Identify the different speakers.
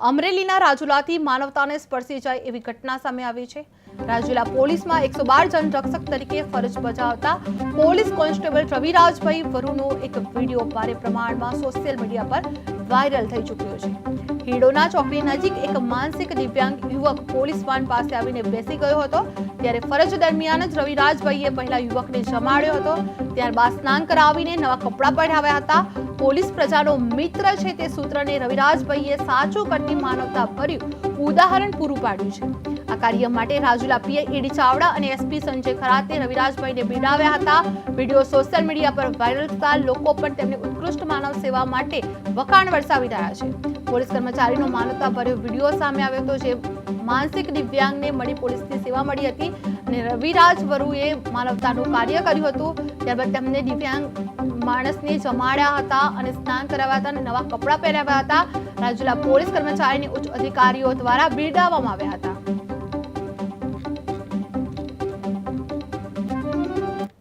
Speaker 1: અમરેલીના રાજુલાથી માનવતાને સ્પર્શી જાય એવી ઘટના સામે આવી છે. રાજુલા પોલીસમાં એકસો બાર જનરક્ષક તરીકે ફરજ બજાવતા પોલીસ કોન્સ્ટેબલ રવિરાજભાઈ વરુનો એક વીડિયો ભારે પ્રમાણમાં સોશિયલ મીડિયા પર વાયરલ થઈ ચૂક્યો છે. હીડોના ચોકડી નજીક એક માનસિક દિવ્યાંગ યુવક પોલીસ વાન પાસે આવીને બેસી ગયો હતો. ત્યારે ફરજ દરમિયાન જ રવિરાજભાઈએ પહેલા યુવકને જમાડ્યો હતો. ત્યારબાદ સ્નાન કરાવીને નવા કપડાં પહેરાવ્યા હતા. પોલીસ પ્રજાનો મિત્ર છે તે સૂત્રને રવિરાજભાઈએ સાચું કરતી માનવતા ભર્યું. ઉદાહરણ પૂરું પાડ્યું છે. આ કાર્ય માટે રાજુલા પીએ ઈડી ચાવડા અને એસપી સંજય ખરાતે રવિરાજભાઈને બિરદાવ્યા હતા. વીડિયો સોશિયલ મીડિયા પર વાયરલ થતા લોકો પણ તેમની ઉત્કૃષ્ટ માનવ સેવા માટે વખાણ વરસાવી રહ્યા છે. પોલીસ કર્મચારીનો માનવતા ભર્યો વીડિયો સામે આવ્યો હતો, જે માનસિક દિવ્યાંગને મળી પોલીસની સેવા મળી હતી અને રવિરાજ વરુએ માનવતાનું કાર્ય કર્યું હતું. ત્યારબાદ તેમને દિવ્યાંગ માણસને જમાડ્યા હતા અને સ્નાન કરાવ્યા હતા અને નવા કપડાં પહેરાવ્યા હતા. રાજુલા પોલીસ કર્મચારીની ઉચ્ચ અધિકારીઓ દ્વારા બિરદાવવામાં આવ્યા હતા.